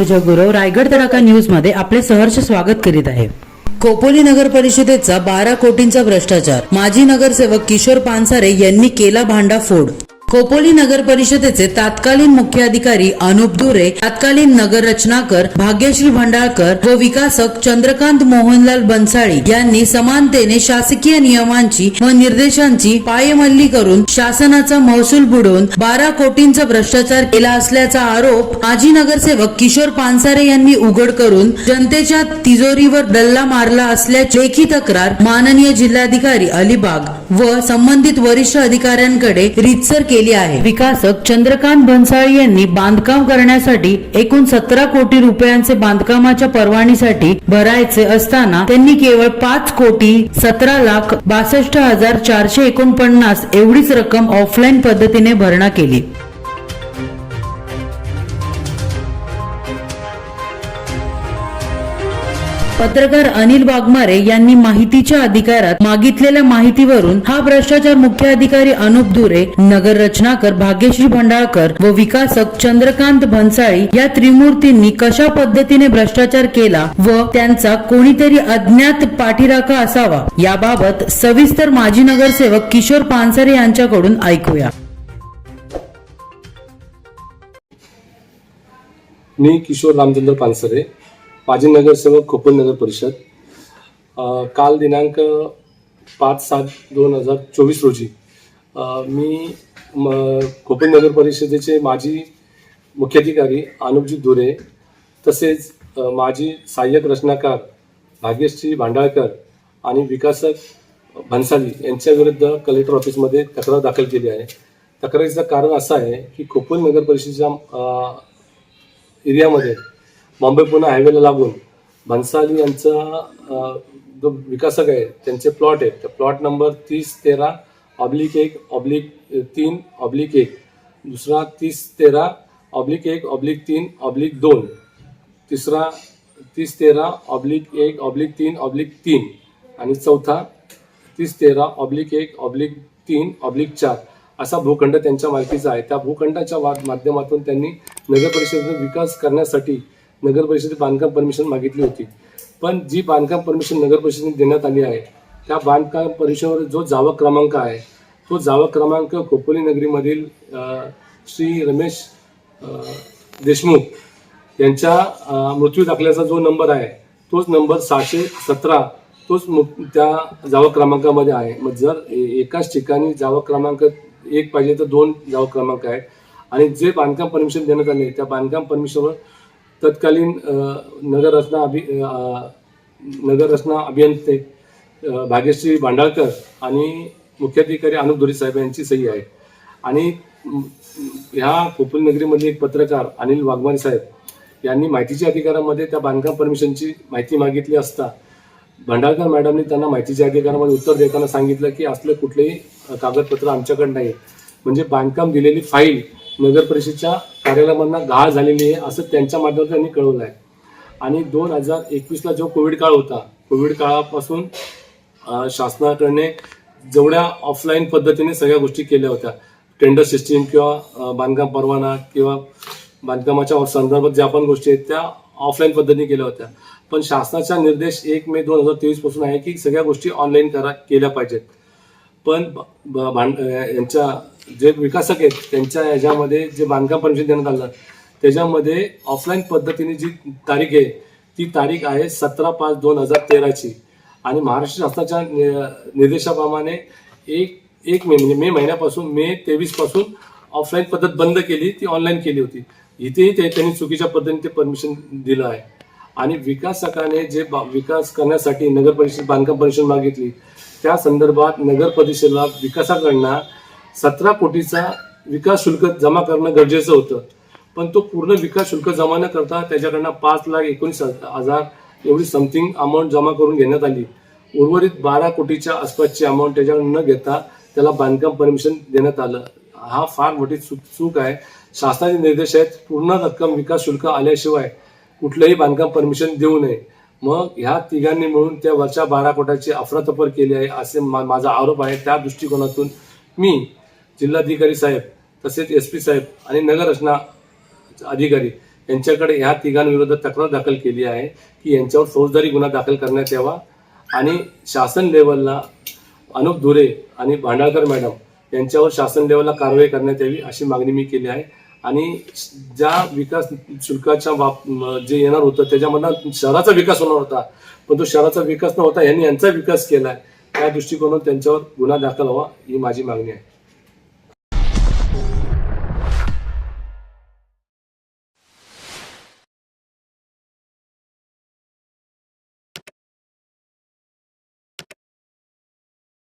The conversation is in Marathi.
अनुजा गुरव रायगड तडाखा न्यूजमध्ये आपले सहर्ष स्वागत करीत आहे. खोपोली नगर परिषदेचा बारा कोटींचा भ्रष्टाचार. माजी नगरसेवक किशोर पानसारे यांनी केला भांडाफोड खोपोली नगर परिषदेचे तत्कालीन मुख्य अधिकारी अनुप दुरे तत्कालीन नगर रचनाकर भाग्यश्री भंडाळकर व विकासक चंद्रकांत मोहनलाल बनसाळी यांनी समानतेने शासकीय नियमांची व निर्देशांची पायमल्ली करून शासनाचा महसूल बुडवून बारा कोटींचा भ्रष्टाचार केला असल्याचा आरोप माजी नगरसेवक किशोर पानसारे यांनी उघड करून जनतेच्या तिजोरीवर डल्ला मारला असल्याची लेखी तक्रार माननीय जिल्हाधिकारी अलिबाग व संबंधित वरिष्ठ अधिकाऱ्यांकडे रितसर केली आहे. विकासक चंद्रकांत भन्साळी यांनी बांधकाम करण्यासाठी एकूण सतरा कोटी रुपयांचे बांधकामाच्या परवानीसाठी भरायचे असताना त्यांनी केवळ पाच कोटी सतरा लाख बासष्ट हजार चारशे एकोणपन्नास एवढीच रक्कम ऑफलाईन पद्धतीने भरणा केली. पत्रकार अनिल वाघमारे यांनी माहितीच्या अधिकारात मागितलेल्या माहितीवरून हा भ्रष्टाचार मुख्य अधिकारी अनुप दुरे नगर रचनाकर भाग्यश्री भंडाळकर व विकासक चंद्रकांत भन्साळी या त्रिमूर्तींनी कशा पद्धतीने भ्रष्टाचार केला व त्यांचा कोणीतरी अज्ञात पाठीराखा असावा याबाबत सविस्तर माजी नगरसेवक किशोर पानसरे यांच्याकडून ऐकूया. मी किशोर रामचंद्र पानसरे माजी नगरसेवक खोपोली नगर परिषद. अ, काल दिनांक पाच सात दोन हजार चोवीस रोजी अ, मी म खोपोली नगर परिषदेचे माजी मुख्याधिकारी अनुपजी दुरे तसेच अ, माजी सहाय्यक रचनाकार भाग्यश्री भांडाळकर आणि विकासक भन्साली यांच्या विरुद्ध कलेक्टर ऑफिसमध्ये तक्रार दाखल केली आहे. तक्रारीचं कारण असं आहे की खोपोली नगर परिषदेच्या अ, एरियामध्ये बॉम्बे पुणे हायवेला लागून भन्साली यांचा जो विकासक आहे त्यांचे प्लॉट आहेत. त्या प्लॉट नंबर तीस तेरा ऑब्लिक एक ऑब्लिक तीन ऑब्लिक एक. दुसरा तीस तेरा ऑब्लिक एक ऑब्लिक तीन ऑब्लिक दोन. तिसरा तीस तेरा ऑब्लिक एक ऑब्लिक तीन ऑब्लिक तीन. आणि चौथा तीस तेरा ऑब्लिक एक ऑब्लिक तीन ऑब्लिक चार. असा भूखंड त्यांच्या मालकीचा आहे. त्या भूखंडाच्या वा- माध्यमातून त्यांनी नगर परिषदेचा विकास करण्यासाठी नगर परिषदेत बांधकाम परमिशन मागितली होती. पण जी बांधकाम परमिशन नगर परिषदेने देण्यात आली आहे त्या बांधकाम परिषदेवर जो जावा क्रमांक आहे तो जावक क्रमांक खोपोली नगरीमधील श्री रमेश देशमुख यांच्या मृत्यू दाखल्याचा जो नंबर आहे तोच नंबर सहाशे सतरा तोच मु- त्या जावा क्रमांकामध्ये आहे. मग जर ए- एकाच ठिकाणी जावा क्रमांक एक पाहिजे तर दोन जावा क्रमांक आहेत. आणि जे बांधकाम परमिशन देण्यात आले त्या बांधकाम परमिशनवर तत्कालीन नगररचना अभि नगररचना अभियंते भाग्यश्री भांडाळकर आणि मुख्याधिकारी अनुप धुरी साहेब यांची सही आहे. आणि ह्या खोपोली नगरीमधले एक पत्रकार अनिल वाघमारे साहेब यांनी माहितीच्या अधिकारामध्ये त्या बांधकाम परमिशनची माहिती मागितली असता भंडारकर मॅडमनी त्यांना माहितीच्या अधिकारामध्ये उत्तर देताना सांगितलं की असलं कुठलंही कागदपत्र आमच्याकडे नाही म्हणजे बांधकाम दिलेली फाईल नगर परिषदेच्या कार्यालयामधनं गहाळ झालेली आहे असं त्यांच्या माध्यमातून त्यांनी कळवलं आहे. आणि दोन हजार एकवीसला जो कोविड काळ होता कोविड काळापासून शासनाकडे शासनाकडने जेवढ्या ऑफलाईन पद्धतीने सगळ्या गोष्टी केल्या होत्या. टेंडर सिस्टीम किंवा बांधकाम परवाना किंवा बांधकामाच्या संदर्भात ज्या पण गोष्टी आहेत त्या ऑफलाईन पद्धतीने केल्या होत्या. पण शासनाचा निर्देश एक मे दोन हजार तेवीसपासून आहे की सगळ्या गोष्टी ऑनलाईन करा केल्या पाहिजेत. पण भांड यांच्या जे विकासक आहेत त्यांच्या ह्याच्यामध्ये जे बांधकाम परमिशन देण्यात आलं त्याच्यामध्ये ऑफलाईन पद्धतीने जी तारीख आहे ती तारीख आहे सतरा पाच दोन हजार तेराची. आणि महाराष्ट्र शासनाच्या निर्देशाप्रमाणे एक एक मे म्हणजे मे महिन्यापासून मे तेवीसपासून ऑफलाईन पद्धत बंद केली ती ऑनलाईन केली होती. इथेही ते त्यांनी चुकीच्या पद्धतीने ते परमिशन दिलं आहे. आणि विकासकाने जे बा- विकास करण्यासाठी नगर परिषद बांधकाम परिषद मागितली त्या संदर्भात नगर परिषदेला विकासाकडनं सतरा कोटीचा विकास शुल्क जमा करणं गरजेचं होतं. पण तो पूर्ण विकास शुल्क जमा न करता त्याच्याकडनं पाच लाख एकोणीस हजार एवढी समथिंग अमाऊंट जमा करून घेण्यात आली. उर्वरित बारा कोटीच्या आसपासची अमाऊंट त्याच्याकडून न घेता त्याला बांधकाम परमिशन देण्यात आलं. हा फार मोठी चूक चूक आहे. शासनाचे निर्देश आहेत पूर्ण रक्कम विकास शुल्क आल्याशिवाय कुठलंही बांधकाम परमिशन देऊ नये. मग ह्या तिघांनी मिळून त्या वरच्या बारा कोटाची अफरातफर केली आहे असे मा- माझा आरोप आहे. त्या दृष्टिकोनातून मी जिल्हाधिकारी साहेब तसेच एस पी साहेब आणि नगर रचना अधिकारी यांच्याकडे ह्या तिघांविरोधात तक्रार दाखल केली आहे की यांच्यावर फौजदारी गुन्हा दाखल करण्यात यावा आणि शासन लेवलला अनुप धुरे आणि भांडाळकर मॅडम यांच्यावर शासन लेवलला कारवाई करण्यात यावी अशी मागणी मी केली आहे. आणि ज्या विकास शुल्काच्या बाब जे येणार होतं त्याच्यामधनं शहराचा विकास होणार होता पण तो शहराचा विकास न होता यांनी यांचा विकास केला आहे त्या दृष्टिकोनातून त्यांच्यावर गुन्हा दाखल व्हावा ही माझी मागणी आहे.